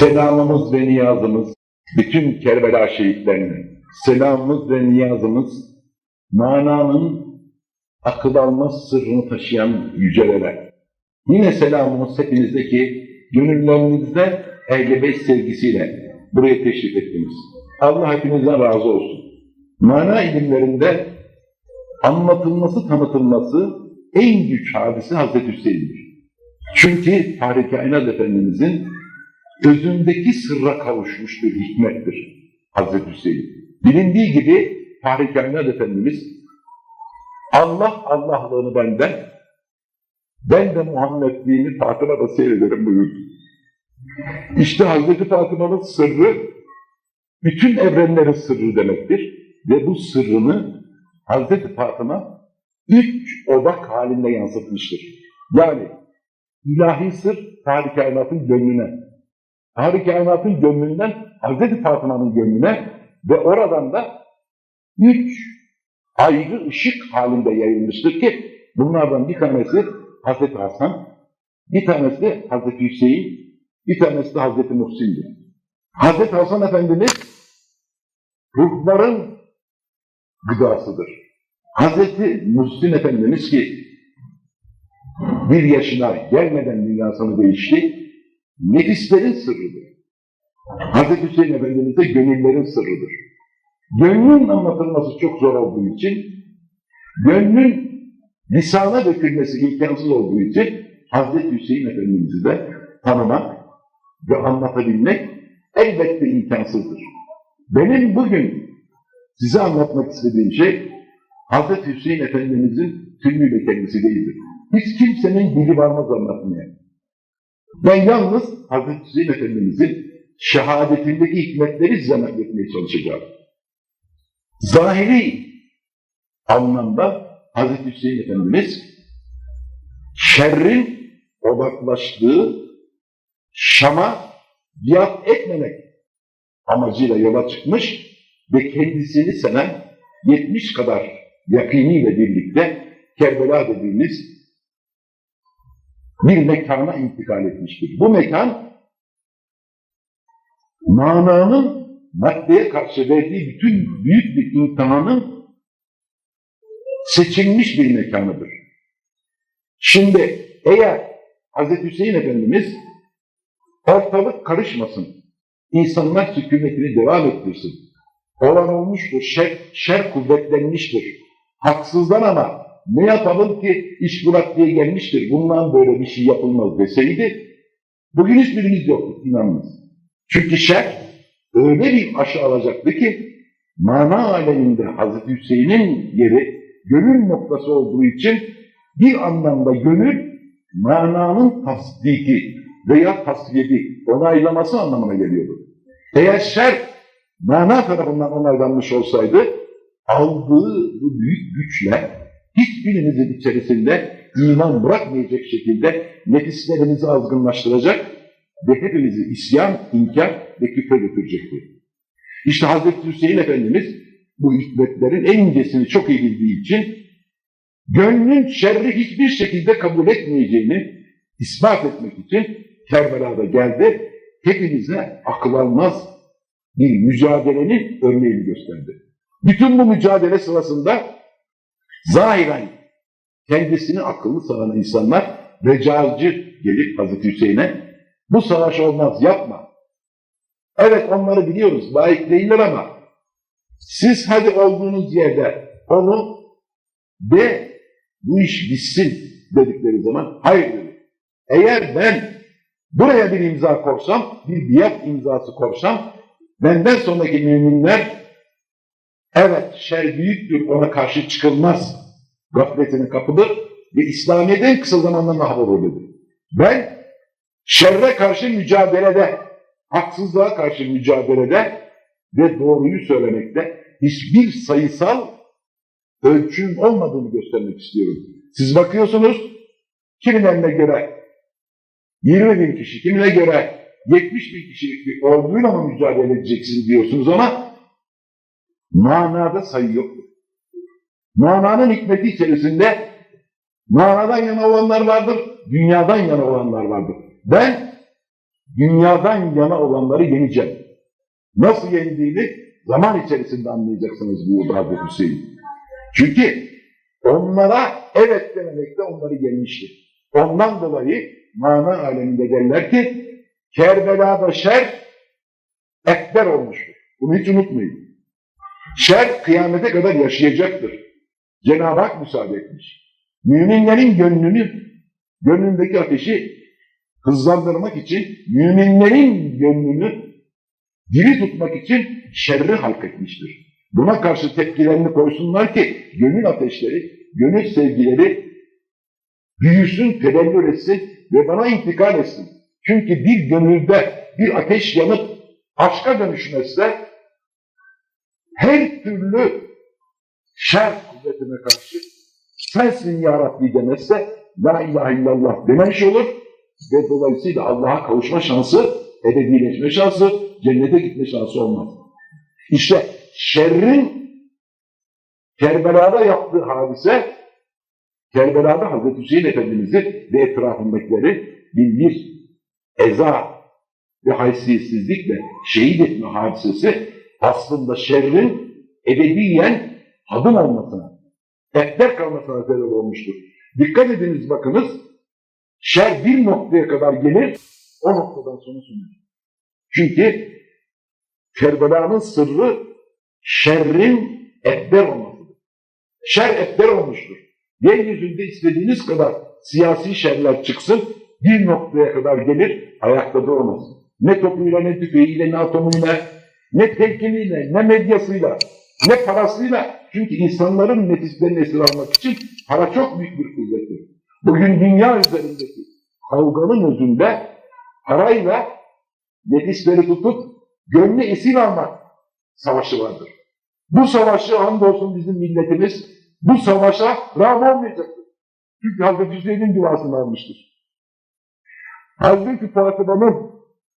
Selamımız ve niyazımız bütün Kerbela şehitlerine. Selamımız ve niyazımız mananın akıl almaz sırrını taşıyan yücelere. Yine selamımız hepinizdeki gönüllerinizde ehl sevgisiyle buraya teşrif ettiniz. Allah hepinizden razı olsun. Mana ilimlerinde anlatılması, tanıtılması en güç hadisi Hazreti Hüseyin'dir. Çünkü Fahri Kainat Efendimizin özündeki sırra kavuşmuş bir hikmettir Hazreti Hüseyin. Bilindiği gibi Fahri Kainat Efendimiz Allah Allah'lığını benden, ben de Muhammedliğini Fatıma'da seyrederim buyurdu. İşte Hazreti Fatıma'nın sırrı bütün evrenlerin sırrı demektir. Ve bu sırrını Hazreti Fatıma üç odak halinde yansıtmıştır. Yani ilahi sır Fahri Kainat'ın gönlüne, Fahri Kainat'ın gönlünden Hazreti Fatıma'nın gönlüne ve oradan da üç ayrı ışık halinde yayılmıştır ki bunlardan bir tanesi Hazreti Hasan, bir tanesi Hazreti Hüseyin, bir tanesi de Hazreti Muhsin'dir. Hazreti Hasan Efendimiz ruhların gıdasıdır. Hazreti Muhsin Efendimiz ki bir yaşına gelmeden dünyasını değişti, nefislerin sırrıdır. Hazreti Hüseyin Efendimiz de gönüllerin sırrıdır. Gönlün anlatılması çok zor olduğu için, gönlün lisana dökülmesi imkansız olduğu için Hazreti Hüseyin Efendimiz'i de tanımak ve anlatabilmek elbette imkansızdır. Benim bugün size anlatmak istediğim şey Hazreti Hüseyin Efendimiz'in tümüyle kendisi değildir. Hiç kimsenin dili varmaz anlatmaya. Ben yalnız Hazreti Hüseyin Efendimiz'in şehadetindeki hikmetleri size nakletmeye çalışacağım. Zahiri anlamda Hazreti Hüseyin Efendimiz şerrin odaklaştığı Şam'a biat etmemek amacıyla yola çıkmış ve kendisini seven 70 kadar yakiniyle birlikte Kerbela dediğimiz bir mekana intikal etmiştir. Bu mekan mananın maddeye karşı verdiği bütün büyük bir imtihanın seçilmiş bir mekanıdır. Şimdi eğer Hz. Hüseyin Efendimiz ortalık karışmasın, insanlar sükunetini devam ettirsin, olan olmuştur, şer, şer kuvvetlenmiştir, haksızdan ama ne yapalım ki iş bırak diye gelmiştir, bundan böyle bir şey yapılmaz deseydi, bugün hiçbirimiz yoktuk, inanınız. Çünkü şer öyle bir aşı alacaktı ki, mana aleminde Hazreti Hüseyin'in yeri gönül noktası olduğu için bir anlamda gönül mananın tasdiki veya tasviyeti, onaylaması anlamına geliyordu. Eğer şer mana tarafından onaylanmış olsaydı aldığı bu büyük güçle hiçbirimizin içerisinde iman bırakmayacak şekilde nefislerimizi azgınlaştıracak ve hepimizi isyan, inkar ve küfre götürecekti. İşte Hazreti Hüseyin Efendimiz bu hikmetlerin en incesini çok iyi bildiği için gönlün şerri hiçbir şekilde kabul etmeyeceğini ispat etmek için Kerbela'da geldi. Hepinize akıl almaz bir mücadelenin örneğini gösterdi. Bütün bu mücadele sırasında zahiren kendisini akıllı sanan insanlar recalcı gelip Hazreti Hüseyin'e bu savaş olmaz yapma. Evet onları biliyoruz layık değiller ama siz hadi olduğunuz yerde onu de bu iş bitsin dedikleri zaman hayır dedi. Eğer ben buraya bir imza korsam, bir biat imzası korsam benden sonraki müminler evet şer büyüktür ona karşı çıkılmaz gafletine kapılır ve İslamiyet'in en kısa zamanda mahvolur dedi. Ben şerre karşı mücadelede, haksızlığa karşı mücadelede ve doğruyu söylemekte hiçbir sayısal ölçüm olmadığını göstermek istiyorum. Siz bakıyorsunuz, kimilerine göre 20 bin kişi, kimine göre 70 bin kişilik bir orduyla mı mücadele edeceksin diyorsunuz ama manada sayı yoktur. Mananın hikmeti içerisinde manadan yana olanlar vardır, dünyadan yana olanlar vardır. Ben dünyadan yana olanları yeneceğim. Nasıl yendiğini zaman içerisinde anlayacaksınız buyurdu Hazreti Hüseyin. Çünkü onlara evet dememekte onları yenmişti. Ondan dolayı mana aleminde derler ki Kerbela'da şer ekber olmuştur. Bunu hiç unutmayın. Şer kıyamete kadar yaşayacaktır. Cenab-ı Hak müsaade etmiş. Müminlerin gönlünü, gönlündeki ateşi hızlandırmak için, müminlerin gönlünü diri tutmak için şerri halk etmiştir. Buna karşı tepkilerini koysunlar ki gönül ateşleri, gönül sevgileri büyüsün, tebellür etsin ve bana intikal etsin. Çünkü bir gönülde bir ateş yanıp aşka dönüşmezse her türlü şer kuvvetine karşı sensin ya Rabbi la ilahe illallah dememiş olur ve dolayısıyla Allah'a kavuşma şansı, ebedileşme şansı, cennete gitme şansı olmaz. İşte şerrin Kerbela'da yaptığı hadise Kerbela'da Hazreti Hüseyin Efendimiz'i ve etrafındakileri bir, bir eza ve haysiyetsizlikle şehit etme hadisesi aslında şerrin ebediyen hadım olmasına, ekber kalmasına sebep olmuştur. Dikkat ediniz bakınız, şer bir noktaya kadar gelir, o noktadan sonra söner. Çünkü Kerbela'nın sırrı şerrin ekber olmasıdır. Şer ekber olmuştur. Yeryüzünde istediğiniz kadar siyasi şerler çıksın, bir noktaya kadar gelir, ayakta durmaz. Ne topuyla, ne tüfeğiyle, ne atomuyla, ne telkiniyle, ne medyasıyla, ne parasıyla. Çünkü insanların nefislerini esir almak için para çok büyük bir kuvvettir. Bugün dünya üzerindeki kavganın özünde parayla nefisleri tutup gönlü esir almak savaşı vardır. Bu savaşı andolsun bizim milletimiz bu savaşa rağm olmayacaktır. Çünkü Hazreti Hüseyin'in duasını almıştır. Hazreti Fatıma'nın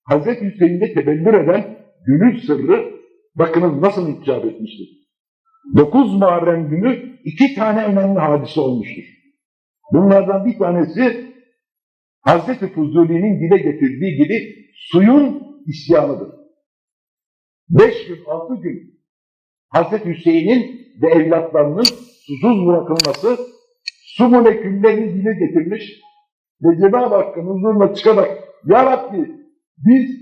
Hazreti Hüseyin'de tebellür eden gönül sırrı bakınız nasıl icap etmiştir. 9 Muharrem günü iki tane önemli hadise olmuştur. Bunlardan bir tanesi Hazreti Fuzuli'nin dile getirdiği gibi suyun isyanıdır. Beş gün, altı gün Hazreti Hüseyin'in ve evlatlarının susuz bırakılması su moleküllerini dile getirmiş ve Cenab-ı Hakk'ın huzuruna çıkarak Ya Rabbi biz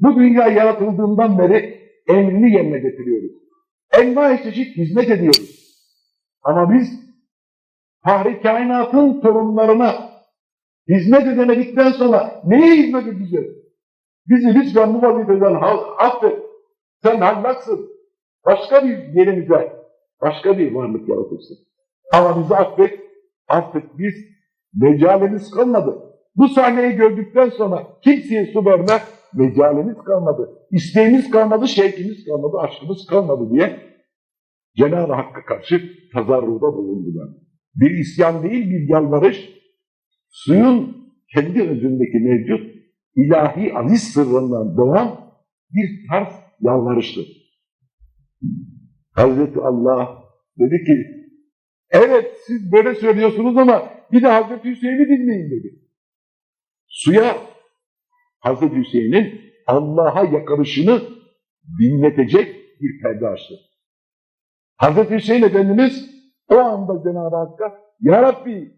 bu dünya yaratıldığından beri emrini yerine getiriyoruz. Envai çeşit hizmet ediyoruz. Ama biz Fahri kainatın torunlarına hizmet edemedikten sonra neye hizmet edeceğiz? Bizi lütfen bu vazifeden affet. Sen hallaksın. Başka bir yerimize, başka bir varlık yaratırsın. Ama bizi affet. Artık biz mecalimiz kalmadı. Bu sahneyi gördükten sonra kimseye su verme mecalimiz kalmadı. İsteğimiz kalmadı, şevkimiz kalmadı, aşkımız kalmadı diye Cenab-ı Hakk'a karşı tazarruda bulundular. Bir isyan değil, bir yalvarış, suyun kendi özündeki mevcut ilahi aziz sırrından doğan bir tarz yalvarıştır. Hazreti Allah dedi ki, evet siz böyle söylüyorsunuz ama bir de Hazreti Hüseyin'i dinleyin dedi. Suya Hazreti Hüseyin'in Allah'a yakarışını dinletecek bir perde açtı. Hazreti Hüseyin Efendimiz o anda Cenab-ı Hakk'a Ya Rabbi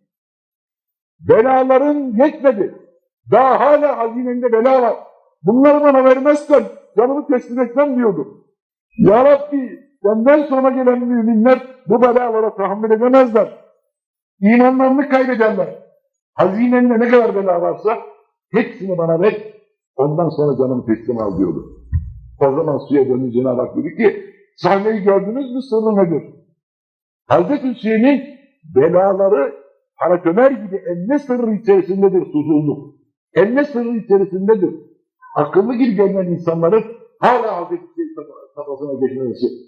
belaların yetmedi. Daha hala hazinende bela var. Bunları bana vermezsen canımı teslim etmem diyordu. Ya Rabbi benden sonra gelen müminler bu belalara tahammül edemezler. İmanlarını kaybederler. Hazinende ne kadar bela varsa hepsini bana ver. Ondan sonra canımı teslim al diyordu. O zaman suya döndü Cenab-ı Hak dedi ki sahneyi gördünüz mü sırrı nedir? Hazreti Hüseyin'in belaları parakömer gibi enne sırrı içerisindedir susuzluk. Enne sırrı içerisindedir. Akıllı gibi görünen insanların hala Hazreti Hüseyin kafasına geçmesi